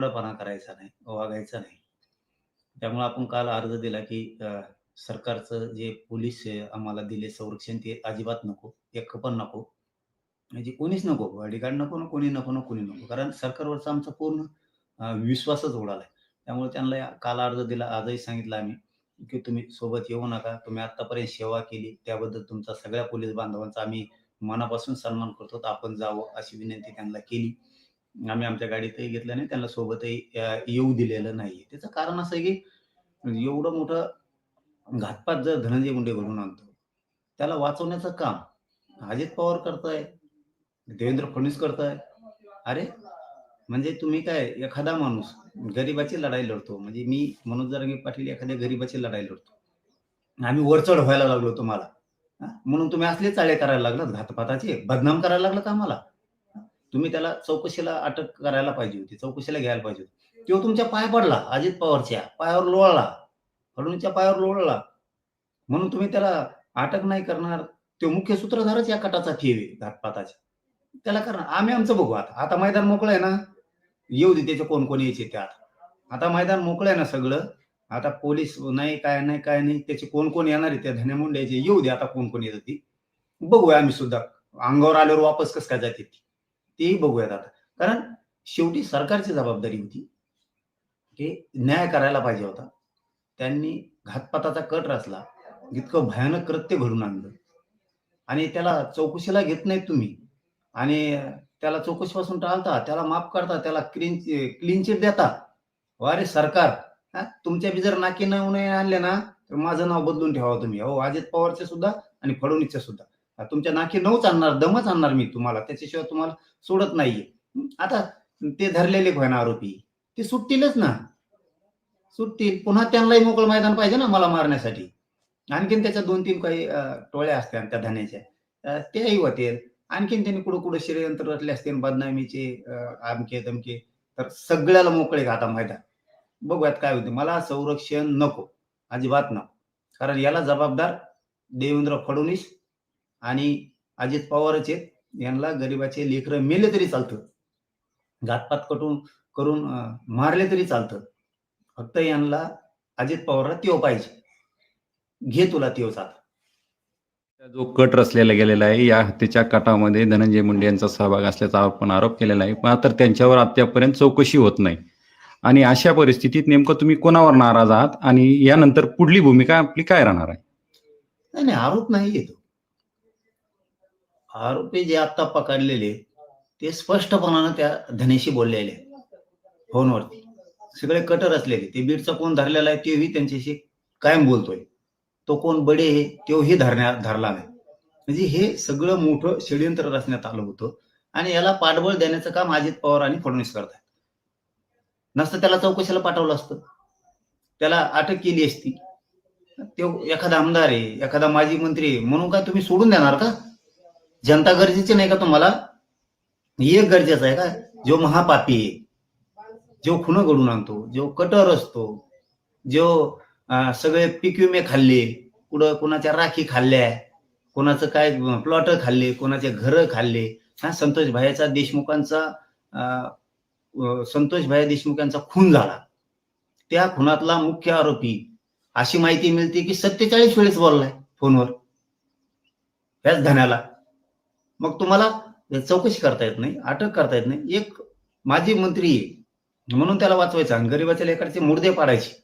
वेगळेपणा करायचा नाही, वागायचा नाही. त्यामुळे आपण काल अर्ज दिला, की सरकारचं जे पोलीस आम्हाला दिले संरक्षण ते अजिबात नको. एक पण नको. म्हणजे कोणीच नको. बॉडीगार्ड नको ना, कोणी नको ना, कोणी नको. कारण सरकारवरचा आमचा पूर्ण विश्वासच उडालाय. त्यामुळे त्यांना काल अर्ज दिला. आजही सांगितलं आम्ही, की तुम्ही सोबत येऊ नका. तुम्ही आतापर्यंत सेवा केली, त्याबद्दल तुमचा सगळ्या पोलीस बांधवांचा आम्ही मनापासून सन्मान करतो. तर आपण जावं अशी विनंती त्यांना केली. आम्ही आमच्या गाडीतही घेतलं नाही. त्यांना सोबतही येऊ दिलेलं नाहीये. त्याचं कारण असं आहे, की एवढं मोठं घातपात जर धनंजय मुंडे घडून आणतो, त्याला वाचवण्याचं काम अजित पवार करताय, देवेंद्र फडणवीस करताय. अरे, म्हणजे तुम्ही काय एखादा माणूस गरिबाची लढाई लढतो. म्हणजे मी मनोज जरांगे पाटील एखाद्या गरिबाची लढाई लढतो. आम्ही वरचढ व्हायला लागलो तुम्हाला. म्हणून तुम्ही असले चाळे करायला लागलात घातपाताचे, बदनाम करायला लागलं का आम्हाला. तुम्ही त्याला चौकशीला अटक करायला पाहिजे होती. चौकशीला घ्यायला पाहिजे होती. तो तुमच्या पाय पडला अजित पवारच्या पायावर लोळला. फडणवीसच्या पायावर लोळला. म्हणून तुम्ही त्याला अटक नाही करणार. तो मुख्य सूत्रधारच या कटाचा ठेव घातपाताचा. त्याला करणार. आम्ही आमचं बघू आता. आता मैदान मोकळं आहे ना, येऊ दे त्याचे कोण कोण यायचे त्यात आता. मैदान मोकळं आहे ना सगळं. आता पोलीस नाही, काय नाही, काय नाही. त्याचे कोण कोण येणार आहे त्या धन्या मुंड्याचे येऊ दे आता कोण कोण येत ती. बघूया आम्ही सुद्धा. अंगावर आल्यावर वापस कस काय जाते ती. तेही बघूयात आता. कारण शेवटी सरकारची जबाबदारी होती, की न्याय करायला पाहिजे होता. त्यांनी घातपाताचा कट रचला. इतकं भयानक कृत्य घडून आणलं. आणि त्याला चौकशीला घेत नाहीत तुम्ही. आणि त्याला चौकशीपासून टाळता, त्याला माफ करता, त्याला क्लीन क्लीन चिट देता. हो, अरे सरकार, तुमच्या बी जर नाकी नमुने आणले ना, तर माझं नाव बदलून ठेवा तुम्ही. अहो, अजित पवारचे सुद्धा आणि फडणवीसचे सुद्धा. तुमच्या नाकी नऊच आणणार, दमच आणणार मी तुम्हाला. त्याच्याशिवाय तुम्हाला सोडत नाहीये. आता ते धरलेले होय आरोपी, ते सुटतीलच ना. सुटतील. पुन्हा त्यांनाही मोकळं मैदान पाहिजे ना मला मारण्यासाठी. आणखीन त्याच्या 2-3 काही टोळ्या असत्या त्या धन्याच्या. त्याही होतील. आणखीन त्यांनी कुठं-कुठं षडयंत्र रचले असतील बदनामीचे आमके तमके तर सगळ्याला मोकळे का आता मैदान. बघूयात काय होते. मला संरक्षण नको. अजिबात नको. कारण याला जबाबदार देवेंद्र फडणवीस आणि अजित पवारच आहेत. यांना गरिबाचे लेकरं मेले तरी चालतं. घातपात कटून करून मारले तरी चालतं. फक्त यांना अजित पवारला त्यो पाहिजे. घे तुला त्योच आता. जो कट रचलेला गेलेला आहे या हत्येच्या कटामध्ये धनंजय मुंडे यांचा सहभाग असल्याचा आपण आरोप केलेला आहे मात्र त्यांच्यावर अद्यापर्यंत चौकशी होत नाही आणि अशा परिस्थितीत नेमकं तुम्ही कोणावर नाराज आहात आणि यानंतर पुढली भूमिका आपली काय राहणार आहे नाही, नाही आरोप नाही आहे तो. आरोपी जे आता पकडलेले, ते स्पष्टपणानं त्या धनेशी बोललेले फोनवरती. सगळे कटर रचलेले. ते बीडचा कोण धरलेला आहे तोही त्यांच्याशी कायम बोलतोय. तो कोण बडे आहे तोही धरण्या धरला नाही. म्हणजे हे सगळं मोठं षडयंत्र रचण्यात आलं होतं आणि याला पाठबळ देण्याचं काम अजित पवार आणि फडणवीस करतात नसतं त्याला चौकशीला पाठवलं असतं. त्याला अटक केली असती. तो एखादा आमदार आहे, एखादा माजी मंत्री म्हणून काय तुम्ही सोडून देणार का? जनता गरजेची नाही का तुम्हाला? एक गरजेचं आहे का? जो महापापी आहे, जो खुन घडून आणतो, जो कटर असतो, जो सगळे पीक विमे खाल्ले, कुठं कुणाच्या राखी खाल्ल्या, कोणाचं काय प्लॉट खाल्ले, कोणाचे घर खाल्ले. हा संतोष भाईचा देशमुखांचा संतोष भाई देशमुखांचा खून झाला. त्या खुनातला मुख्य आरोपी अशी माहिती मिळते की 47 वेळेस बोललाय फोनवर. त्याच धन्याला. मग तुम्हाला चौकशी करता येत नाही, अटक करता येत नाही. एक माजी मंत्री आहे म्हणून त्याला वाचवायचा आणि गरिबाच्या लेकरचे मुर्दे पाडायचे.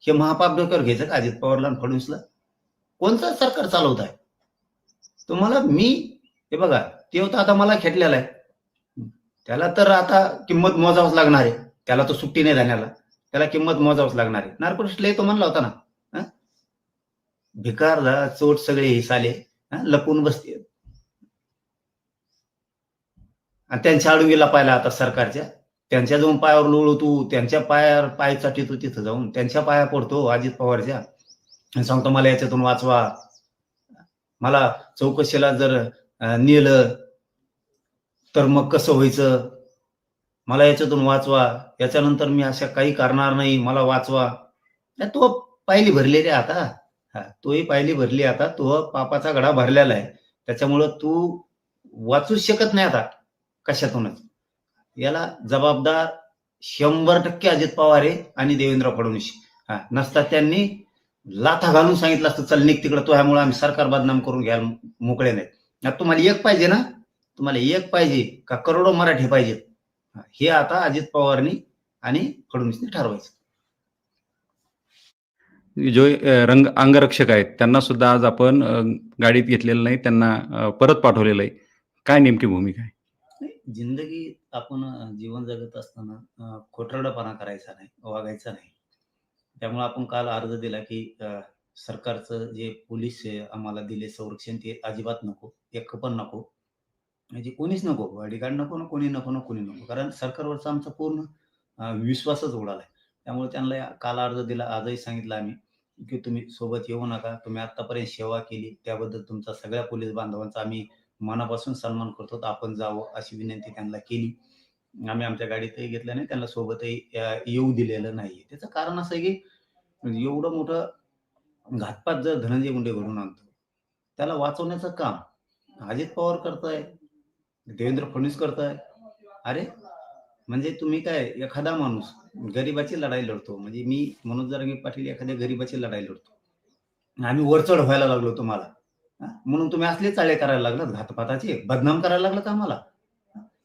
हे महापाप डोक्यावर घ्यायचं का अजित पवारला आणि फडणवीसला? कोणतं सरकार चालवत आहे? तुम्हाला मी हे बघा, ते होतं आता मला खेटलेला आहे. त्याला तर आता किंमत मोजावंच लागणार आहे. त्याला तर सुट्टी नाही जाण्याला त्याला किंमत मोजावंच लागणार आहे. नार्कोटिक्स तो म्हणला होता ना. भिकारला चोट सगळे हिसाले लपून बसते. आणि त्यांच्या आडवी पाहिला आता सरकारच्या. त्यांच्या जाऊन पायावर लोळू तू, त्यांच्या पायावर पाय चाटीतो तिथं जाऊन. त्यांच्या पाया पडतो अजित पवारच्या आणि सांगतो मला याच्यातून वाचवा. मला चौकशीला जर नेलं तर मग कसं व्हायचं? मला याच्यातून वाचवा. याच्यानंतर मी अशा काही करणार नाही. मला वाचवा. तो पायली भरलेली रे आता. तोही पायली भरली आता. तो पापाचा घडा भरलेला आहे. त्याच्यामुळं तू वाचूच शकत नाही आता कशातूनच. याला जबाबदार शंभर टक्के अजित पवार आहे आणि देवेंद्र फडणवीस. हा नसता त्यांनी लाथा घालून सांगितलं असतं चल निघ तिकडं तो ह्यामुळे आम्ही सरकार बदनाम करून घ्यायला मोकळे नाहीत. आता तुम्हाला एक पाहिजे ना तुम्हाला एक पाहिजे का करोडो मराठी पाहिजेत हे आता अजित पवारनी आणि फडणवीसने ठरवायचं. जो रंग अंगरक्षक आहेत त्यांना सुद्धा आज आपण गाडीत घेतलेलं नाही त्यांना परत पाठवलेलं आहे. काय नेमकी भूमिका आहे? जिंदगी आपण जीवन जगत असताना अ, करायचा नाही वागायचा नाही. त्यामुळे आपण काल अर्ज दिला की अ, सरकारचं जे पोलीस आम्हाला दिले संरक्षण ते अजिबात नको एक पण नको. म्हणजे कोणीच नको बॉडीगार्ड नको ना कोणी नको ना कोणी नको. कारण सरकारवरचा आमचा पूर्ण अ, विश्वासच उडालाय. त्यामुळे त्यांना काल अर्ज दिला आजही सांगितलं आम्ही की तुम्ही सोबत येऊ नका. तुम्ही आतापर्यंत सेवा केली त्याबद्दल तुमचा सगळ्या पोलीस बांधवांचा आम्ही मनापासून सन्मान करतो. तर आपण जावं अशी विनंती त्यांना केली. आम्ही आमच्या गाडीतही घेतलं नाही त्यांना सोबतही येऊ दिलेलं नाही त्याचं कारण असं आहे की म्हणजे एवढं मोठं घातपात जर धनंजय मुंडे घडून आणतो त्याला वाचवण्याचं काम अजित पवार करताय देवेंद्र फडणवीस करताय. अरे म्हणजे तुम्ही काय एखादा माणूस गरिबाची लढाई लढतो. म्हणजे मी मनोज जरांगे पाटील एखाद्या गरिबाची लढाई लढतो. आम्ही वरचढ व्हायला लागलो तुम्हाला. म्हणून तुम्ही असले चाळे करायला लागलात घातपाताचे बदनाम करायला लागलात आम्हाला.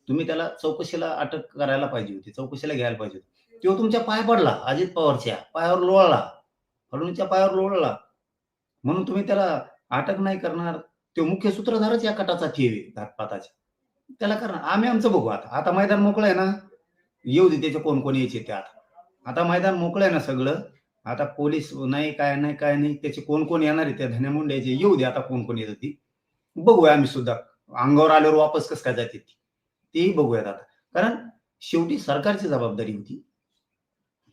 तुम्ही त्याला चौकशीला अटक करायला पाहिजे होती चौकशीला घ्यायला पाहिजे होती. तो तुमच्या पाय पडला अजित पवारच्या पायावर लोळला फडणवीसच्या पायावर लोळला. म्हणून तुम्ही त्याला अटक नाही करणार. तो मुख्य सूत्रधारच या कटाचा थिय घातपाताचा त्याला करणार. आम्ही आमचं बघू आता. आता मैदान मोकळं आहे ना? येऊ दे त्याचे कोण कोण यायचे ते आता. आता मैदान मोकळं आहे ना सगळं? आता पोलीस नाही काय नाही काय नाही त्याचे कोण कोण येणार आहे त्या धन्या मुंड्याचे येऊ दे आता कोण कोण येतं ती. बघूया आम्ही सुद्धा. अंगावर आल्यावर वापस कसं काय जाते ती. तेही बघूयात आता. कारण शेवटी सरकारची जबाबदारी होती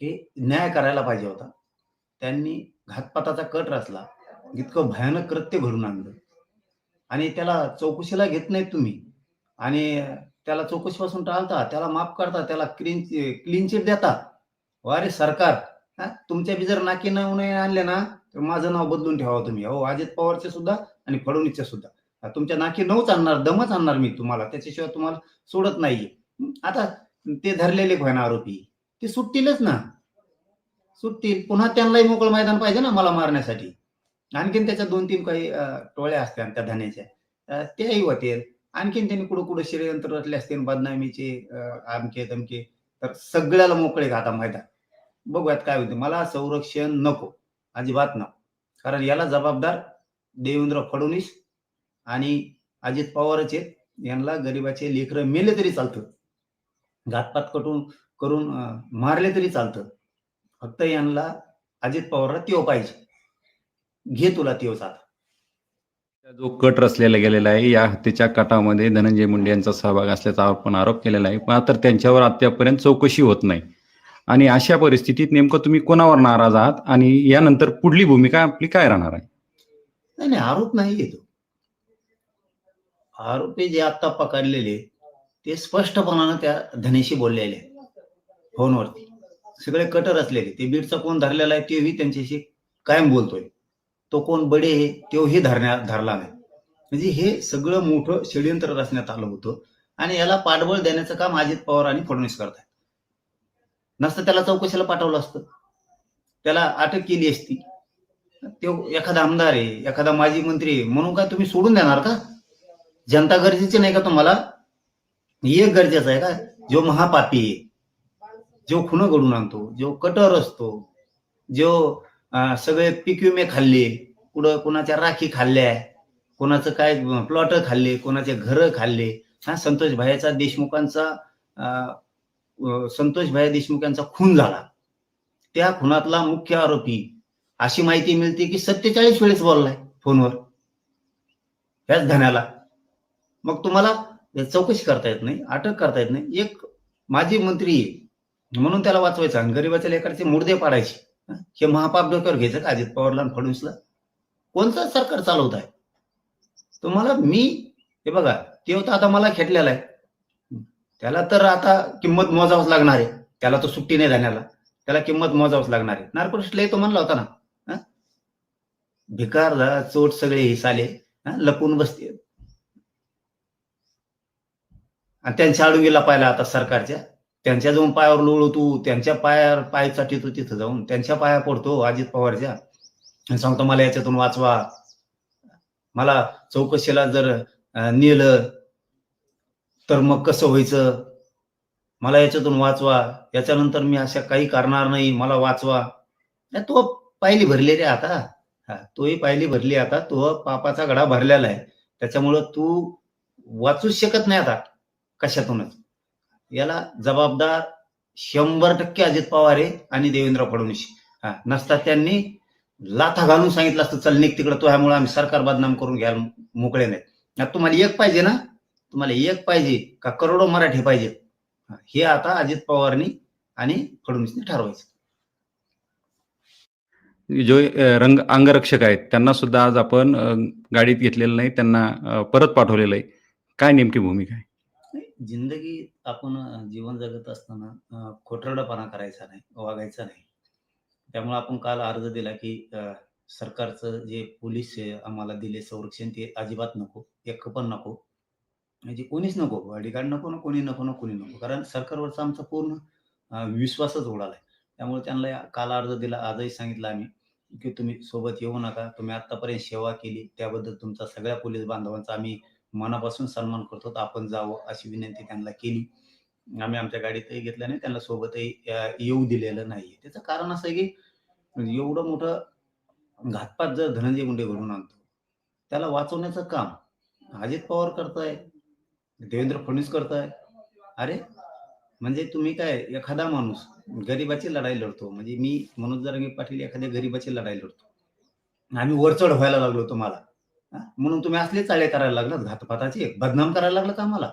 की न्याय करायला पाहिजे होता. त्यांनी घातपाताचा कट रचला. इतकं भयानक कृत्य घडून आणलं. आणि त्याला चौकशीला घेत नाहीत तुम्ही. आणि त्याला चौकशीपासून टाळता त्याला माफ करता त्याला क्लीन क्लीन चिट देता. अरे सरकार तुमच्या बी जर नाकी नऊ नाही आणले ना तर माझं नाव बदलून ठेवा तुम्ही. हो अजित पवारचे सुद्धा आणि फडणवीसचे सुद्धा. तुमच्या नाकी नऊच आणणार दमच आणणार मी तुम्हाला. त्याच्याशिवाय तुम्हाला सोडत नाहीये. आता ते धरलेले होय ना आरोपी. ते सुटतीलच ना. सुटतील. पुन्हा त्यांनाही मोकळं मैदान पाहिजे ना मला मारण्यासाठी. आणखीन त्याच्या दोन तीन काही टोळ्या असत्या त्या धन्याच्या. त्याही होतील. आणखीन त्यांनी कुठं कुठं षडयंत्र रचले असतील बदनामीचे आमके तमके तर सगळ्याला मोकळे आता मैदान. बघूयात काय होते. मला संरक्षण नको. अजिबात नको. कारण याला जबाबदार देवेंद्र फडणवीस आणि अजित पवारच आहेत. यांना गरिबाचे लेकरं मेले तरी चालतं. घातपात कटून करून मारले तरी चालतं. फक्त यांना अजित पवारला त्यो पाहिजे. घे तुला त्योच आता जो कट रचलेला गेलेला आहे या हत्येच्या कटामध्ये धनंजय मुंडे यांचा सहभाग असल्याचा आपण आरोप केलेला आहे. मात्र त्यांच्यावर अद्यापर्यंत चौकशी होत नाही. आणि अशा परिस्थितीत नेमकं तुम्ही कोणावर नाराज आहात? आणि यानंतर पुढली भूमिका आपली काय राहणार आहे? नाही नाही आरोप नाही येतो. आरोपी जे आता पकडलेले ते स्पष्टपणानं त्या धनेशी बोललेले फोनवरती. सगळे कटर असलेले ते बीडचा कोण धरलेला आहे तेही त्यांच्याशी कायम बोलतोय. तो कोण बडे आहे तोही धरण्या धरला नाही. म्हणजे हे सगळं मोठं षडयंत्र रचण्यात आलं होतं. आणि याला पाठबळ देण्याचं काम अजित पवार आणि फडणवीस करतायत. नसतं त्याला चौकशीला पाठवलं असतं. त्याला अटक केली असती. तो एखादा आमदार आहे एखादा माजी मंत्री आहे म्हणून काय तुम्ही सोडून देणार का? जनता गरजेची नाही का तुम्हाला? एक गरजेचं आहे का? जो महापापी आहे जो खुन घडून आणतो जो कटर असतो जो सगळे पीक विमे खाल्ले कुठं कोणाच्या राखी खाल्ल्या कोणाचं काय प्लॉट खाल्ले कोणाचे घर खाल्ले हा संतोष भाईचा देशमुखांचा संतोष भाई देशमुखांचा खून झाला. त्या खुनातला मुख्य आरोपी अशी माहिती मिळते की सत्तेचाळीस वेळेस बोललाय फोनवर. ह्याच धन्याला. मग तुम्हाला चौकशी करता येत नाही अटक करता येत नाही. एक माजी मंत्री आहे. म्हणून त्याला वाचवायचं आणि गरीबाच्या लेकराचे मुर्दे पाडायचे. हे? महापाप डोक्यावर घ्यायचं का? अजित पवारला फडणवीसला. कोणतं सरकार चालवत आहे? तुम्हाला मी हे बघा ते होतं आता मला खेटलेला आहे. त्याला तर आता किंमत मोजावंच लागणार आहे. त्याला तर सुट्टी नाही जाण्याला. त्याला किंमत मोजावंच लागणार आहे. नार्कोटिस्टला तो म्हणला होता ना भिकारला भिकार चोट सगळे हे? साले लपून बसते. आणि त्यांच्या आडून गेला पाहिला आता सरकारच्या. त्यांच्या जाऊन पायावर लोळ तू त्यांच्या पायावर पाय चाटी तू तिथं जाऊन. त्यांच्या पाया पडतो अजित पवारच्या. आणि सांगतो मला याच्यातून वाचवा. मला चौकशीला जर नेलं तर मग कसं व्हायचं? मला याच्यातून वाचवा. याच्यानंतर मी अशा काही करणार नाही मला वाचवा. नाही, तो पायली भरली रे आता. हा, तोही पायली भरली आता. तो पापाचा गडा भरलेला आहे. त्याच्यामुळं तू वाचूच शकत नाही आता कशातूनच. याला जबाबदार शंभर टक्के अजित पवार आहे आणि देवेंद्र फडणवीस. हा नसता त्यांनी लाथा घालून सांगितलं असतं चल निघ तिकडं. तो ह्यामुळे आम्ही सरकार बदनाम करून घ्यायला मोकळे नाही तुम्हाला एक पाहिजे ना? तुम्हाला एक पाहिजे का करोडो मराठी पाहिजे? हा, आता अजित पवारनी आणि फडणवीसने ठरवायचं. जो रंग अंगरक्षक आहेत त्यांना सुद्धा आज आपण गाडीत घेतलेलं नाही त्यांना परत पाठवलेलं आहे. काय नेमकी भूमिका आहे? जिंदगी आपण जीवन जगत असताना खोटरडेपणा करायचा नाही वागायचा नाही. त्यामुळे आपण काल अर्ज दिला की सरकारचं जे पोलीस आम्हाला दिले संरक्षण ते अजिबात नको एक पण नको. म्हणजे कोणीच नको बॉडीगार्ड नको ना कोणी नको ना कोणी नको. कारण सरकारवरचा आमचा पूर्ण विश्वासच विश्वासच उडालाय. त्यामुळे त्यांना काल अर्ज दिला आजही सांगितलं आम्ही की तुम्ही सोबत येऊ नका. तुम्ही आतापर्यंत सेवा केली त्याबद्दल तुमचा सगळ्या पोलीस बांधवांचा आम्ही मनापासून सन्मान करतो. आपण जावं अशी विनंती त्यांना केली. आम्ही आमच्या गाडीतही घेतलं नाही त्यांना सोबतही येऊ दिलेलं नाहीये. त्याचं कारण असं आहे की एवढं मोठं घातपात जर धनंजय मुंडे घडून आणतो त्याला वाचवण्याचं काम अजित पवार करताय देवेंद्र फडणवीस करताय? अरे म्हणजे तुम्ही काय एखादा माणूस गरिबाची लढाई लढतो. म्हणजे मी मनोज जरांगे पाटील एखाद्या गरिबाची लढाई लढतो. आम्ही वरचढ व्हायला लागलो तुम्हाला. म्हणून तुम्ही असले चाळे करायला लागलात घातपाताचे. बदनाम करायला लागलं का आम्हाला.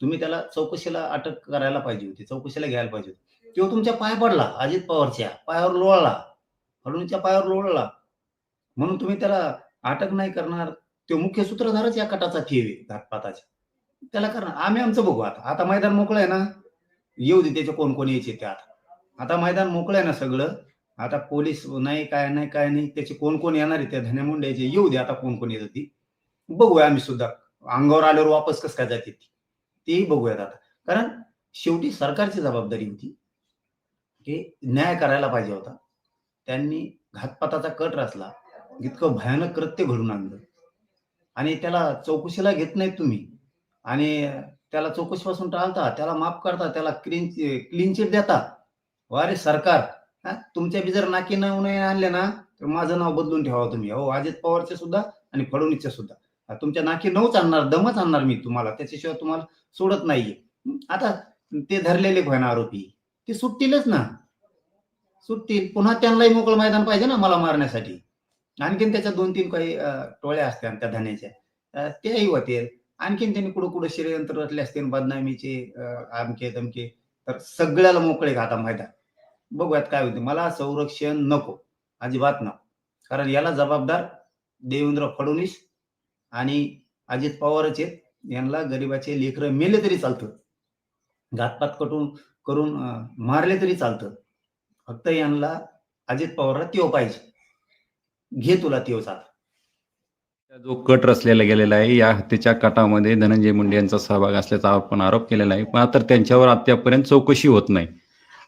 तुम्ही त्याला चौकशीला अटक करायला पाहिजे होती चौकशीला घ्यायला पाहिजे होती. तो तुमच्या पाय पडला अजित पवारच्या पायावर लोळला. फडणवीसच्या पायावर लोळला. म्हणून तुम्ही त्याला अटक नाही करणार. तो मुख्य सूत्रधारच या कटाचा ठेवे घातपाताच्या. त्याला करणार. आम्ही आमचं बघू आता. आता मैदान मोकळं आहे ना. येऊ दे त्याचे कोण कोण यायचे त्यात आता. मैदान मोकळं आहे ना सगळं. आता पोलीस नाही काय नाही काय नाही. त्याचे कोण कोण येणार आहे त्या धन्या मुंड्याचे येऊ दे आता कोण कोण येत ती. बघूया आम्ही सुद्धा. अंगावर आल्यावर वापस कसं काय जाते ती. तेही बघूयात आता. कारण शेवटी सरकारची जबाबदारी होती की न्याय करायला पाहिजे होता. त्यांनी घातपाताचा कट रचला. इतकं भयानक कृत्य घडून आणलं. आणि त्याला चौकशीला घेत नाही तुम्ही. आणि त्याला चौकशीपासून टाळता त्याला माफ करता त्याला क्लीन क्लीन चिट देता. हो, वारे सरकार हा, तुमच्या बी जर नाकी नऊ आणले ना तर माझं नाव बदलून ठेवा तुम्ही. हो अजित पवारचे सुद्धा आणि फडणवीसचे सुद्धा. तुमच्या नाकी नऊच आणणार दमच आणणार मी तुम्हाला. त्याच्याशिवाय तुम्हाला सोडत नाहीये. आता ते धरलेले होय आरोपी ते सुटतीलच ना. सुटतील. पुन्हा त्यांनाही मोकळं मैदान पाहिजे ना मला मारण्यासाठी. आणखीन त्याच्या दोन तीन काही टोळ्या असत्या त्या धन्याच्या. त्याही तेही होतील. आणखीन त्यांनी कुठं कुठं षडयंत्र रचले असते बदनामीचे आमके तमके तर सगळ्याला मोकळे घाता मैदान? बघूयात काय होते. मला संरक्षण नको. अजिबात नको. कारण याला जबाबदार देवेंद्र फडणवीस आणि अजित पवारच आहेत. यांना गरिबाचे लेकरं मेले तरी चालतं. घातपात कटून करून मारले तरी चालतं. फक्त यांना अजित पवारला त्यो पाहिजे. घे तुला तेव चालतं जो कट रचलेला गेलेला आहे या हत्येच्या कटामध्ये धनंजय मुंडे यांचा सहभाग असल्याचा आपण आरोप केलेला आहे. मात्र त्यांच्यावर अद्यापर्यंत चौकशी होत नाही.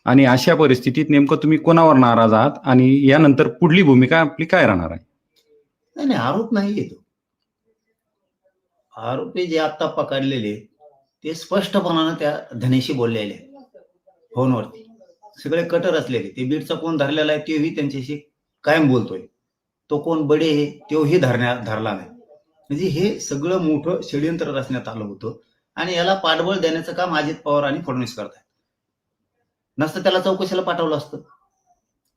आणि अशा परिस्थितीत नेमकं तुम्ही कोणावर नाराज आहात? आणि यानंतर पुढली भूमिका आपली काय राहणार आहे? नाही नाही आरोप नाही येतो. आरोपी जे आता पकडलेले ते स्पष्टपणानं त्या धनेशी बोललेले फोनवरती. सगळे कटर असलेले ते बीडचा कोण धरलेला आहे तेही त्यांच्याशी कायम बोलतोय. तो कोण बडे आहे तोही धरण्या धरला नाही. म्हणजे हे सगळं मोठं षडयंत्र रचण्यात आलं होतं. आणि याला पाठबळ देण्याचं काम अजित पवार आणि फडणवीस करतात नसतं त्याला चौकशीला पाठवलं असतं.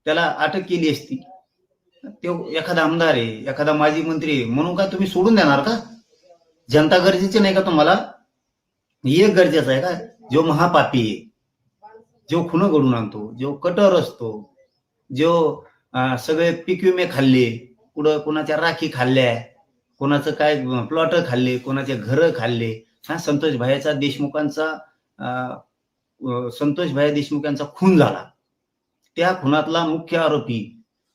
त्याला अटक केली असती. तो एखादा आमदार आहे एखादा माजी मंत्री आहे म्हणून का तुम्ही सोडून देणार का? जनता गरजेची नाही का तुम्हाला? एक गरजेचं आहे का? जो महापापी आहे जो खुन घडून आणतो जो कटर असतो जो सगळे पीक विमे खाल्ले कुठं कोणाच्या राखी खाल्ल्या कोणाचं काय प्लॉट खाल्ले कोणाचे घर खाल्ले. हा संतोष भाईचा देशमुखांचा अं, संतोष भाई देशमुखांचा खून झाला. त्या खुनातला मुख्य आरोपी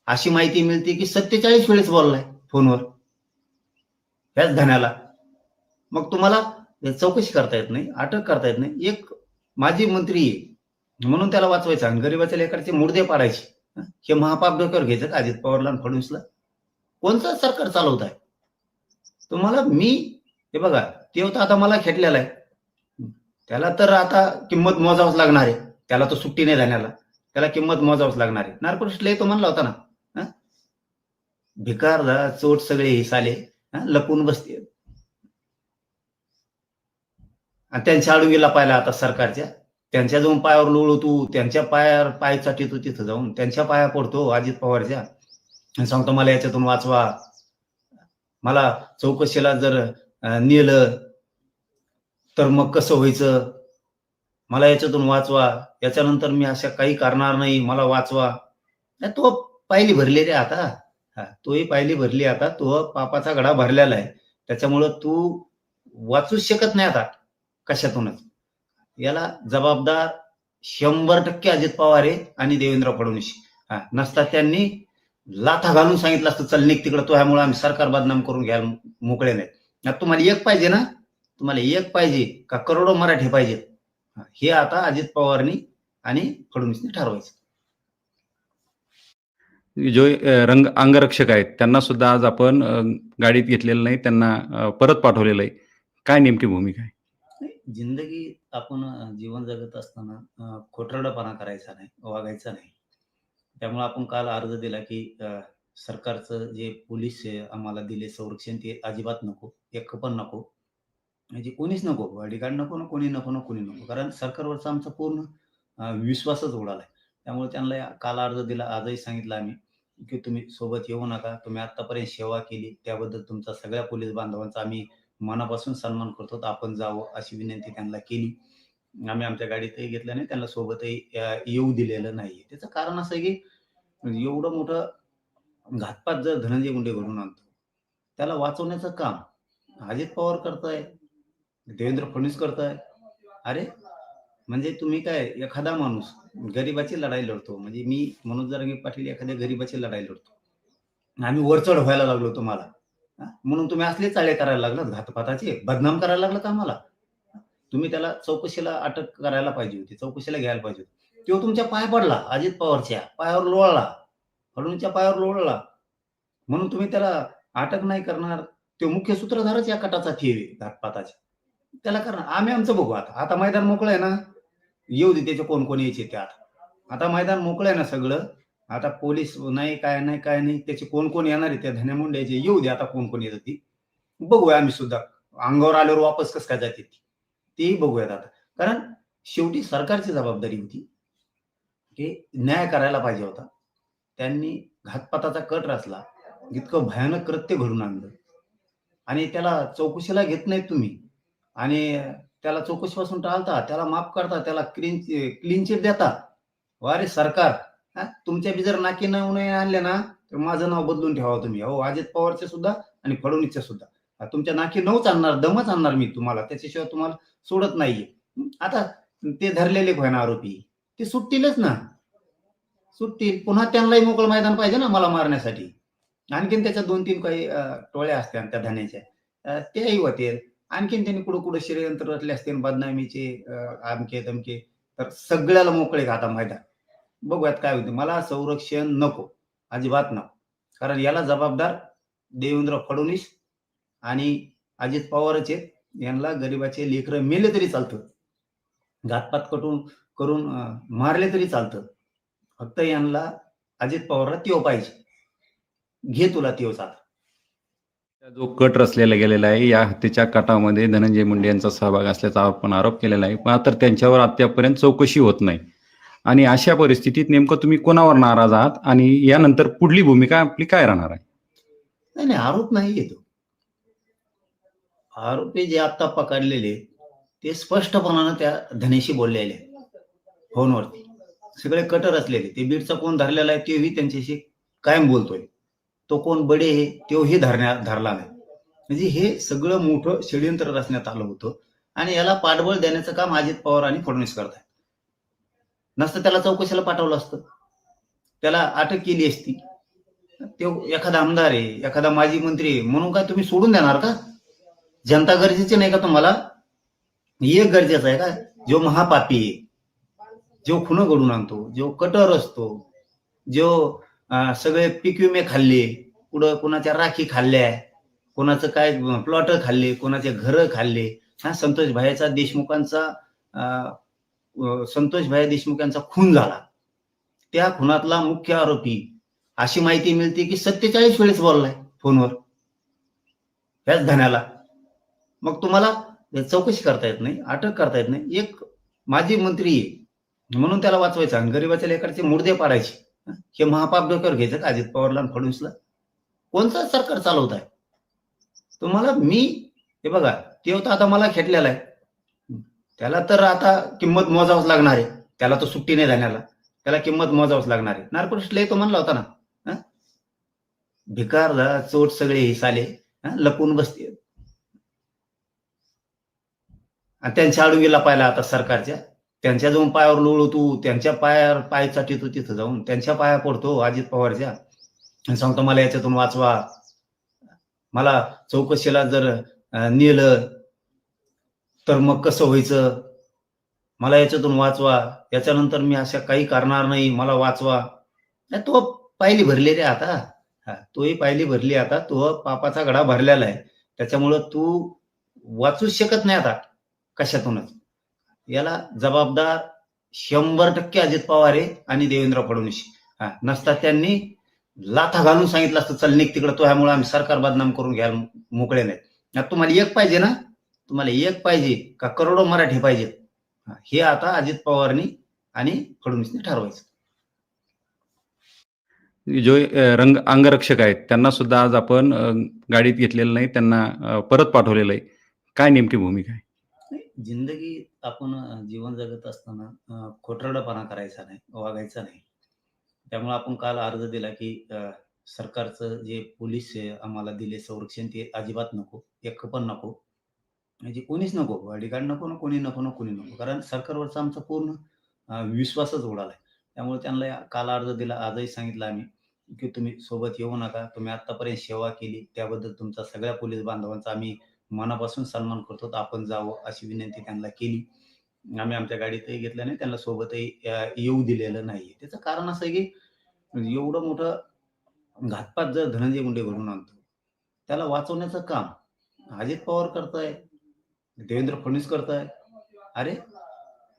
अशी माहिती मिळते की सत्तेचाळीस वेळेस बोललाय फोनवर. ह्याच धन्याला. मग तुम्हाला चौकशी करता येत नाही अटक करता येत नाही. एक माजी मंत्री आहे म्हणून त्याला वाचवायचा आणि गरिबाच्या लेकरचे मुर्दे पाडायचे. हे? महापाप डोक्यावर घ्यायचं का अजित पवारला फडणवीसला? कोणतं सरकार चालवत आहे? तुम्हाला मी हे बघा ते तर आता मला खेटलेला आहे. त्याला तर आता किंमत मोजावंच लागणार आहे. त्याला तर सुट्टी नाही जाण्याला त्याला किंमत मोजावंच लागणार आहे. नार्कोटिक्सला तो म्हणला होता ना भिकारला चोट सगळे हे? साले लपून बसते. आणि त्यांच्या आडुगीला पाहिला आता सरकारच्या. त्यांच्या जाऊन पायावर लोळू तू त्यांच्या पायावर पाय चाटी तू तिथं जाऊन. त्यांच्या पाया पडतो हो अजित पवारच्या. सांगतो मला याच्यातून वाचवा. मला चौकशीला जर नेलं तर मग कसं व्हायचं? मला याच्यातून वाचवा. याच्यानंतर मी अशा काही करणार नाही मला वाचवा. नाही, तो पायली भरली रे आता. हा, तोही पायली भरली आता. तो पापाचा घडा भरलेला आहे. त्याच्यामुळं तू वाचूच शकत नाही आता कशातूनच. याला जबाबदार शंभर टक्के अजित पवार आहे आणि देवेंद्र फडणवीस. हा नसता त्यांनी लाथा घालून सांगितलं असतं चल निघ तिकडं तो ह्यामुळे आम्ही सरकार बदनाम करून घ्यायला मोकळे नाही तुम्हाला एक पाहिजे ना तुम्हाला एक पाहिजे का करोडो मराठी पाहिजेत हे आता अजित पवारनी आणि फडणवीसनी ठरवायचं. जो रंग अंगरक्षक आहेत त्यांना सुद्धा आज आपण गाडीत घेतलेलं नाही त्यांना परत पाठवलेलं आहे. काय नेमकी भूमिका आहे? जिंदगी आपण जीवन जगत असताना अं, करायचा नाही वागायचा नाही. त्यामुळे आपण काल अर्ज दिला की अं, सरकारचं जे पोलीस आम्हाला दिले संरक्षण ते अजिबात नको एक पण नको. म्हणजे कोणीच नको बॉडीगार्ड नको ना कोणी नको ना कोणी नको. कारण सरकारवरचा आमचा पूर्ण अं, विश्वासच उडालाय. त्यामुळे त्यांना या- काल अर्ज दिला आजही सांगितलं आम्ही की तुम्ही सोबत येऊ नका. तुम्ही आतापर्यंत सेवा केली त्याबद्दल तुमचा सगळ्या पोलीस बांधवांचा आम्ही मनापासून सन्मान करतो. आपण जावं अशी विनंती त्यांना केली. आम्ही आमच्या गाडीतही घेतलं नाही त्यांना सोबतही येऊ दिलेलं नाहीये. त्याचं कारण असं आहे की एवढं मोठं घातपात जर धनंजय मुंडे घडून आणतो त्याला वाचवण्याचं काम अजित पवार करताय देवेंद्र फडणवीस करताय. अरे म्हणजे तुम्ही काय एखादा माणूस गरिबाची लढाई लढतो. म्हणजे मी मनोज जरांगे पाटील एखाद्या गरिबाची लढाई लढतो. आम्ही वरचढ व्हायला लागलो तुम्हाला. म्हणून तुम्ही असले चाळे करायला लागलात घातपाताचे. बदनाम करायला लागलं का आम्हाला. तुम्ही त्याला चौकशीला अटक करायला पाहिजे होती चौकशीला घ्यायला पाहिजे होती. तो तुमच्या पाय पडला अजित पवारच्या. पायावर लोळला. फडणवीसच्या पायावर लोळला. म्हणून तुम्ही त्याला अटक नाही करणार. तो मुख्य सूत्रधारच या कटाचा ठेवे घातपाताचा. त्याला करणार. आम्ही आमचं बघू आता. आता मैदान मोकळं आहे ना? येऊ दे त्याचे कोण कोण यायचे त्यात. आता आता मैदान मोकळं आहे ना सगळं? आता पोलीस नाही काय नाही काय नाही त्याचे कोण कोण येणार आहे त्या धन्या मुंड्याचे येऊ दे आता कोण कोण येतात ती? बघूया आम्ही सुद्धा. अंगावर आल्यावर वापस कसं काय जाते ती? तेही बघूयात आता. कारण शेवटी सरकारची जबाबदारी होती की न्याय करायला पाहिजे होता. त्यांनी घातपाताचा कट रचला. इतकं भयानक कृत्य घडून आणलं. आणि त्याला चौकशीला घेत नाहीत तुम्ही. आणि त्याला चौकशीपासून टाळता त्याला माफ करता त्याला क्लीन क्लीन चिट देता. वारे सरकार. हा? तुमच्या बी जर नाकी नऊ नाही आणले ना तर माझं नाव बदलून ठेवा तुम्ही. हो अजित पवारचे सुद्धा आणि फडणवीसचे सुद्धा. तुमच्या नाकी नऊच आणणार दमच आणणार मी तुम्हाला. त्याच्याशिवाय तुम्हाला सोडत नाहीये. आता ते धरलेले होईना आरोपी. ते सुटतीलच ना. सुटतील. पुन्हा त्यांनाही मोकळ मैदान पाहिजे ना मला मारण्यासाठी. आणखीन त्याच्या दोन तीन काही टोळ्या असत्या त्या धन्याच्या. त्याही तेही होतील. आणखीन त्यांनी कुठं कुठं षडयंत्र रचले असतील बदनामीचे आमके दमके तर सगळ्याला मोकळे आता मैदान. बघूयात काय होते. मला संरक्षण नको. अजिबात नको. कारण याला जबाबदार देवेंद्र फडणवीस आणि अजित पवारच आहेत. यांना गरिबाचे लेकरं मेले तरी चालतं. घातपात कटून करून मारले तरी चालतं. फक्त यांना अजित पवारला त्यो पाहिजे. घे तुला त्योच चालतं जो कट रचलेला गेलेला आहे या हत्येच्या कटामध्ये धनंजय मुंडे यांचा सहभाग असल्याचा आपण आरोप केलेला आहे. मात्र त्यांच्यावर अद्यापर्यंत चौकशी होत नाही. आणि अशा परिस्थितीत नेमकं तुम्ही कोणावर नाराज आहात? आणि यानंतर पुढली भूमिका आपली काय राहणार आहे? नाही नाही आरोप नाही येतो. आरोपी जे आता पकडलेले ते स्पष्टपणानं त्या धनेशी बोललेले फोनवरती. सगळे कटर असलेले. ते बीडचा कोण धरलेला आहे तेही त्यांच्याशी कायम बोलतोय. तो कोण बडे आहे तोही धरण्या धरला नाही. म्हणजे हे सगळं मोठं षडयंत्र रचण्यात आलं होतं. आणि याला पाठबळ देण्याचं काम अजित पवार आणि फडणवीस आहे नसतं त्याला चौकशीला पाठवलं असतं. त्याला अटक केली असती. तो एखादा आमदार आहे एखादा माजी मंत्री आहे म्हणून काय तुम्ही सोडून देणार का? जनता गरजेची नाही का तुम्हाला? एक गरजेचं आहे का? जो महापापी आहे जो खुनं घडून आणतो जो कटर असतो जो सगळे पीक विमे खाल्ले पुढं कोणाच्या राखी खाल्ल्या कोणाचं काय प्लॉट खाल्ले कोणाचे घर खाल्ले हा संतोष भाईचा देशमुखांचा संतोष भाई देशमुखांचा खून झाला. त्या खुनातला मुख्य आरोपी अशी माहिती मिळते की सत्तेचाळीस वेळेस बोललाय फोनवर. ह्याच धन्याला. मग तुम्हाला चौकशी करता येत नाही अटक करता येत नाही. एक माजी मंत्री आहे म्हणून त्याला वाचवायचं आणि गरीबाच्या लेकरचे मुर्दे पाडायचे. हे? महापाप डोक्यावर घ्यायचं का? अजित पवारला फडणवीसला. कोणतं सरकार चालवत आहे तुम्हाला मी हे बघा ते होतं आता मला खेटलेला आहे. त्याला तर आता किंमत मोजावंच लागणार आहे. त्याला तर सुट्टी नाही जाण्याला. त्याला किंमत मोजावंच लागणार आहे. नार्कोटिक्सला तो म्हणला होता ना भिकारला चोट सगळे हे? साले लपून बसते. आणि त्यांच्या आडुगीला पाहिला आता सरकारच्या. त्यांच्या जाऊन पायावर लोळू तू त्यांच्या पायावर पाय चाटी तू तिथं जाऊन. त्यांच्या पाया पडतो अजित पवारच्या. आणि सांगतो मला याच्यातून वाचवा. मला चौकशीला जर नेलं तर मग कसं व्हायचं? मला याच्यातून वाचवा. याच्यानंतर मी अशा काही करणार नाही मला वाचवा. नाही, तो पायली भरली रे आता. हा, तोही पायली भरली आता. तो पापाचा घडा भरलेला आहे. त्याच्यामुळं तू वाचूच शकत नाही आता कशातूनच. याला जबाबदार शंभर टक्के अजित पवार आहे आणि देवेंद्र फडणवीस. हा नसता त्यांनी लाथा घालून सांगितलं असतं चल निघ तिकडं. तो ह्यामुळे आम्ही सरकार बदनाम करून घ्यायला मोकळे नाहीत. आता तुम्हाला एक पाहिजे ना? तुम्हाला एक पाहिजे का करोडो मराठी पाहिजेत हा, आता अजित पवारनी आणि फडणवीसने ठरवायचं. जो रंग अंगरक्षक आहेत त्यांना सुद्धा आज आपण गाडीत घेतलेलं नाही त्यांना परत पाठवलेलं आहे. काय नेमकी भूमिका आहे? जिंदगी आपण जीवन जगत असताना खोटरडेपणा करायचा नाही वागायचा नाही. त्यामुळे आपण काल अर्ज दिला की सरकारचं जे पोलीस आम्हाला दिले संरक्षण ते अजिबात नको एक पण नको. म्हणजे कोणीच नको बॉडीगार्ड नको ना कोणी नको ना कोणी नको. कारण सरकारवरचा आमचा पूर्ण विश्वासच उडाला आहे त्यामुळे त्यांना काल अर्ज दिला आजही सांगितलं आम्ही की तुम्ही सोबत येऊ नका. तुम्ही आतापर्यंत सेवा केली त्याबद्दल तुमचा सगळ्या पोलीस बांधवांचा आम्ही मनापासून सन्मान करतो. तर आपण जावं अशी विनंती त्यांना केली. आम्ही आमच्या गाडीतही घेतलं नाही त्यांना सोबतही येऊ दिलेलं नाहीये. त्याचं कारण असं आहे की एवढं मोठं घातपात जर धनंजय मुंडे घडून आणतो त्याला वाचवण्याचं काम अजित पवार करताय देवेंद्र फडणवीस करताय? अरे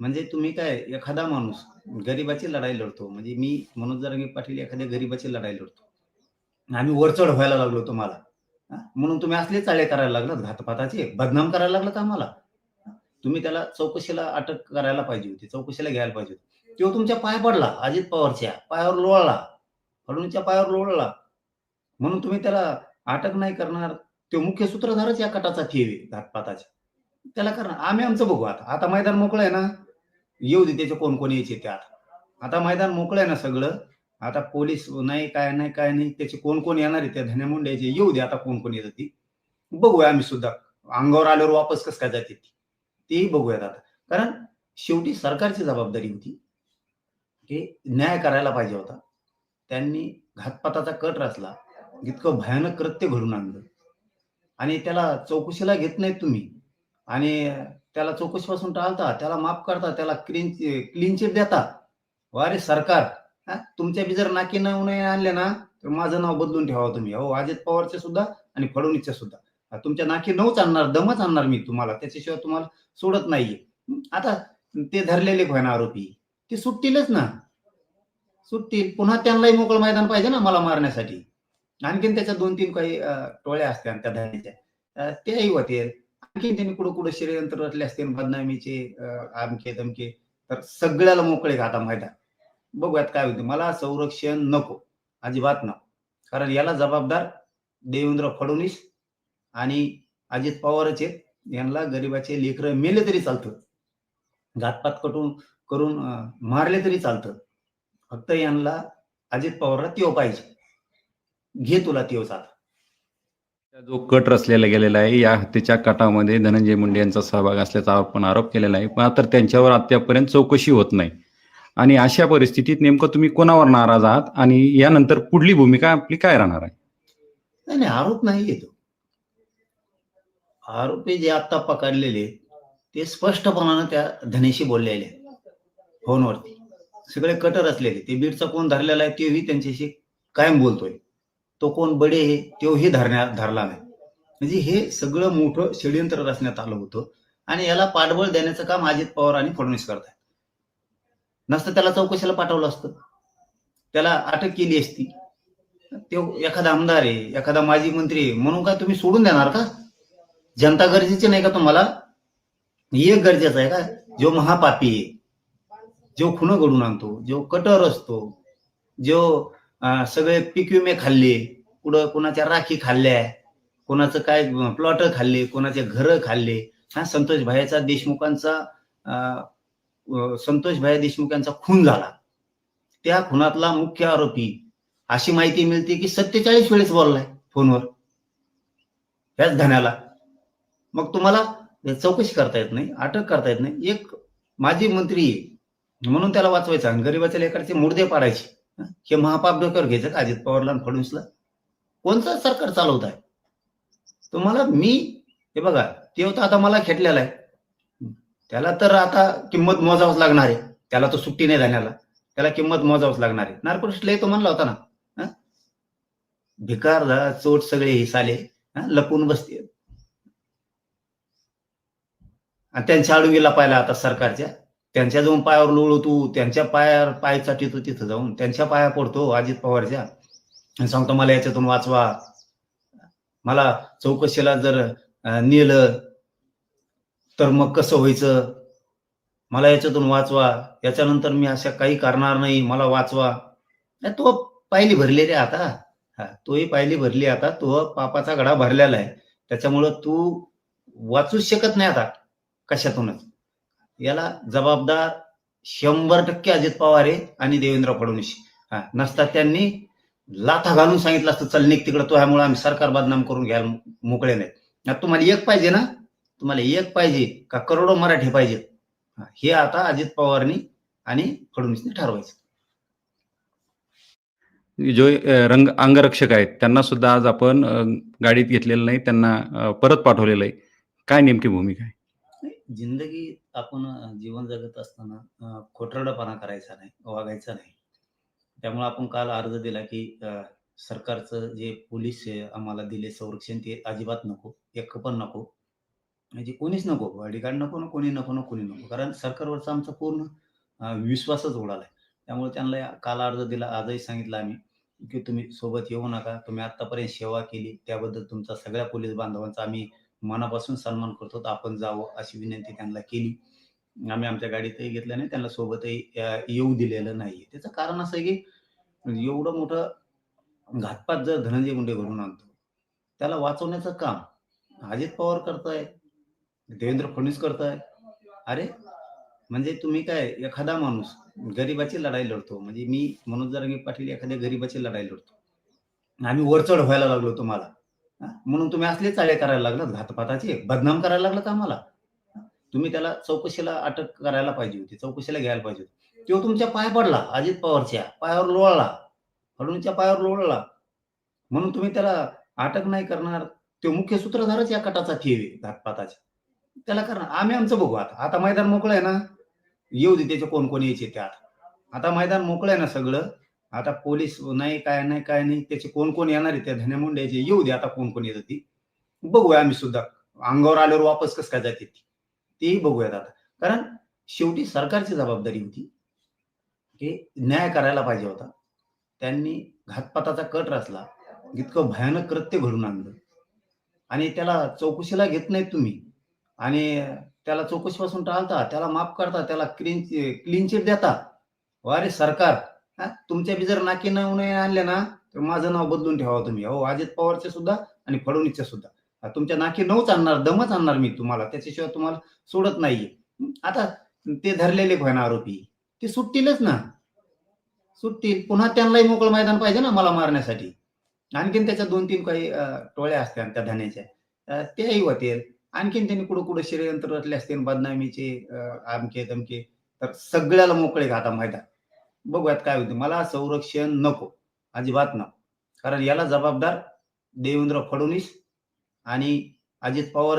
म्हणजे तुम्ही काय एखादा माणूस गरिबाची लढाई लढतो. म्हणजे मी मनोज जरांगे पाटील एखाद्या गरिबाची लढाई लढतो. आम्ही वरचढ व्हायला लागलो तुम्हाला. म्हणून तुम्ही असले चाळे करायला लागलात घातपाताचे बदनाम करायला लागलात आम्हाला. तुम्ही त्याला चौकशीला अटक करायला पाहिजे होती चौकशीला घ्यायला पाहिजे होती. तो तुमच्या पाय पडला अजित पवारच्या पायावर लोळला. फडणवीसच्या पायावर लोळला. म्हणून तुम्ही त्याला अटक नाही करणार. तो मुख्य सूत्रधारच या कटाचा ठेवी घातपाताच्या त्याला करणार. आम्ही आमचं बघू आता. आता मैदान मोकळं आहे ना. येऊ दे त्याचे कोण कोण यायचे त्यात आता. मैदान मोकळं आहे ना सगळं. आता पोलीस नाही काय नाही काय नाही. त्याचे कोण कोण येणार आहे? त्या धन्या मुंड्याचे. येऊ दे आता कोण कोण येतात ती. बघूया आम्ही सुद्धा. अंगावर आल्यावर वापस कसं काय जाते ती. तेही बघूयात आता. कारण शेवटी सरकारची जबाबदारी होती की न्याय करायला पाहिजे होता. त्यांनी घातपाताचा कट रचला. इतकं भयानक कृत्य घडून आणलं. आणि त्याला चौकशीला घेत नाहीत तुम्ही. आणि त्याला चौकशीपासून टाळता त्याला माफ करता त्याला क्लीन क्लीन चिट देता. हो, वारे सरकार हा? तुमच्या बी जर नाकी नऊ नाही आणले ना तर माझं नाव बदलून ठेवा तुम्ही. हो अजित पवारचे सुद्धा आणि फडणवीसचे सुद्धा. तुमच्या नाकी नऊच आणणार दमच आणणार मी तुम्हाला. त्याच्याशिवाय तुम्हाला सोडत नाहीये. आता ते धरलेले होईना आरोपी ते सुटतीलच ना. सुटतील. पुन्हा त्यांनाही मोकळ मैदान पाहिजे ना मला मारण्यासाठी. आणखीन त्याच्या दोन तीन काही टोळ्या असत्या त्या धरण्याच्या त्याही होतील. आणखी त्यांनी कुठं कुठं षडयंत्र रचले असतील बदनामीचे आमके धमके तर सगळ्याला मोकळे घाता मैदान. बघूयात काय होते. मला संरक्षण नको. अजिबात नको. कारण याला जबाबदार देवेंद्र फडणवीस आणि अजित पवारच आहेत. यांना गरिबाचे लेकरं मेले तरी चालतं. घातपात कटून करून मारले तरी चालतं. फक्त यांना अजित पवारला त्यो पाहिजे. घे तुला त्यो आता जो कट रचलेला गेलेला आहे या हत्येच्या कटामध्ये धनंजय मुंडे यांचा सहभाग असल्याचा आपण आरोप केलेला आहे. पण तर त्यांच्यावर अद्यापर्यंत चौकशी होत नाही. आणि अशा परिस्थितीत नेमकं तुम्ही कोणावर नाराज आहात? आणि यानंतर पुढली भूमिका आपली काय राहणार आहे? नाही नाही आरोप नाही येतो. आरोपी जे आता पकडलेले ते स्पष्टपणानं त्या धनेशी बोललेले फोनवरती. सगळे कटर असलेले ते बीडचा कोण धरलेला आहे तेही त्यांच्याशी कायम बोलतोय. तो कोण बडे आहे तोही धरण्या धरला नाही. म्हणजे हे सगळं मोठं षडयंत्र रचण्यात आलं होतं. आणि याला पाठबळ देण्याचं काम अजित पवार आणि फडणवीस करतात नसतं त्याला चौकशीला पाठवलं असतं. त्याला अटक केली असती. तो एखादा आमदार आहे एखादा माजी मंत्री आहे म्हणून काय तुम्ही सोडून देणार का? जनता गरजेची नाही का तुम्हाला? एक गरजेचं आहे का? जो महापापी आहे जो खुणं घडून आणतो जो कटर असतो जो सगळे पीक विमे खाल्ले कुठं कोणाच्या राखी खाल्ल्या कोणाचं काय प्लॉट खाल्ले कोणाचे घर खाल्ले. हा संतोष भाईचा देशमुखांचा अं, संतोष भाई देशमुखांचा खून झाला. त्या खुनातला मुख्य आरोपी अशी माहिती मिळते की सत्तेचाळीस वेळेस बोललाय फोनवर. ह्याच धन्याला. मग तुम्हाला चौकशी करता येत नाही अटक करता येत नाही. एक माजी मंत्री आहे म्हणून त्याला वाचवायचा आणि गरिबाच्या लेकराचे मुर्दे पाडायचे. हे महापाप डोक्यावर घ्यायचं का अजित पवारला फडणवीसला. कोणतं सरकार चालवत आहे तुम्हाला मी हे बघा ते होतं आता मला खेटलेला आहे. त्याला तर आता किंमत मोजावंच लागणार आहे. त्याला तर सुट्टी नाही जाण्याला त्याला किंमत मोजावंच लागणार आहे. नार्कोटिस्टला तो म्हणला होता ना. भिकार दा, चोट सगळे हे? साले लपून बसते. आणि त्यांच्या आडुगीला पाहिला आता सरकारच्या. त्यांच्या जाऊन पायावर लोळू तू त्यांच्या पायावर पाय चाटितो तिथं जाऊन. त्यांच्या पाया पडतो हो अजित पवारच्या. आणि सांगतो मला याच्यातून वाचवा. मला चौकशीला जर नेलं तर मग कसं व्हायचं? मला याच्यातून वाचवा. याच्यानंतर मी अशा काही करणार नाही. मला वाचवा. नाही, तो पायली भरले रे आता. हा तोही पायली भरली आता. तो पापाचा घडा भरलेला आहे. त्याच्यामुळं तू वाचूच शकत नाही आता कशातूनच. याला जबाबदार शंभर टक्के अजित पवार आहे आणि देवेंद्र फडणवीस. हा नसता त्यांनी लाथा घालून सांगितलं असतं चल निघ तिकडं तो ह्यामुळे आम्ही सरकार बदनाम करून घ्यायला मोकळे नाहीत. तुम्हाला एक पाहिजे ना तुम्हाला एक पाहिजे का करोडो मराठी पाहिजे? हे आता अजित पवारनी आणि फडणवीसने ठरवायचं. जो रंग अंगरक्षक आहेत त्यांना सुद्धा आज आपण गाडीत घेतलेलं नाही त्यांना परत पाठवलेलं आहे. काय नेमकी भूमिका आहे? जिंदगी आपण जीवन जगत असताना खोटरडपणा करायचा नाही वागायचा नाही. त्यामुळे आपण काल अर्ज दिला की सरकारचं जे पोलीस आम्हाला दिले संरक्षण ते अजिबात नको एक पण नको. म्हणजे कोणीच नको बॉडीगार्ड नको ना कोणी नको ना कोणी नको. कारण सरकारवरचा आमचा पूर्ण विश्वासच उडालाय. त्यामुळे त्यांना काल अर्ज दिला आजही सांगितलं आम्ही की तुम्ही सोबत येऊ नका. तुम्ही आतापर्यंत सेवा केली त्याबद्दल तुमचा सगळ्या पोलीस बांधवांचा आम्ही मनापासून सन्मान करतो आपण जावं अशी विनंती त्यांना केली. आम्ही आमच्या गाडीतही घेतलं नाही त्यांना सोबतही येऊ दिलेलं नाहीये. त्याचं कारण असं आहे की एवढं मोठं घातपात जर धनंजय मुंडे घडून आणतो त्याला वाचवण्याचं काम अजित पवार करताय देवेंद्र फडणवीस करताय. अरे म्हणजे तुम्ही काय एखादा माणूस गरिबाची लढाई लढतो. म्हणजे मी मनोज जरांगे पाटील एखाद्या गरिबाची लढाई लढतो. आम्ही वरचढ व्हायला लागलो तुम्हाला. म्हणून तुम्ही असले चाळे करायला लागलात घातपाताचे बदनाम करायला लागलात आम्हाला. तुम्ही त्याला चौकशीला अटक करायला पाहिजे होती चौकशीला घ्यायला पाहिजे होती. तो तुमच्या पाय पडला अजित पवारच्या पायावर लोळला फडणवीसच्या पायावर लोळला. म्हणून तुम्ही त्याला अटक नाही करणार. तो मुख्य सूत्रधारच या कटाचा ठेवे घातपाताचा. त्याला करणार. आम्ही आमचं बघू आता. आता मैदान मोकळं आहे ना? येऊ दे त्याचे कोण कोण यायचे त्यात. आता मैदान मोकळं आहे ना सगळं? आता पोलीस नाही काय नाही काय नाही त्याचे कोण कोण येणार आहे? त्या धन्या मुंड्याचे येऊ दे आता कोण कोण येतं ती. बघूया आम्ही सुद्धा. अंगावर आल्यावर वापस कसं काय जाते ती. तेही बघूयात आता. कारण शेवटी सरकारची जबाबदारी होती की न्याय करायला पाहिजे होता. त्यांनी घातपाताचा कट रचला. इतकं भयानक कृत्य घडून आणलं. आणि त्याला चौकशीला घेत नाहीत तुम्ही. आणि त्याला चौकशीपासून टाळता त्याला माफ करता त्याला क्लीन क्लीन चिट देता. वारे सरकार. हा, तुमच्या बी जर नाकी नऊ नाही आणले ना तर माझं नाव बदलून ठेवा तुम्ही. हो अजित पवारचे सुद्धा आणि फडणवीसचे सुद्धा. तुमच्या नाकी नऊच आणणार दमच आणणार मी तुम्हाला. त्याच्याशिवाय तुम्हाला सोडत नाहीये. आता ते धरलेले ना आरोपी. ते सुटतीलच ना. सुटतील. पुन्हा त्यांनाही मोकळं मैदान पाहिजे ना मला मारण्यासाठी. आणखीन त्याच्या दोन तीन काही टोळ्या असत्या त्या धान्याच्या. त्याही तेही होतील. आणखीन त्यांनी कुठं कुठं षडयंत्र रचले असतील बदनामीचे आमके दमके तर सगळ्याला मोकळे घाता मैदान. बघूयात काय होते. मला संरक्षण नको. अजिबात नको. कारण याला जबाबदार देवेंद्र फडणवीस आणि अजित पवार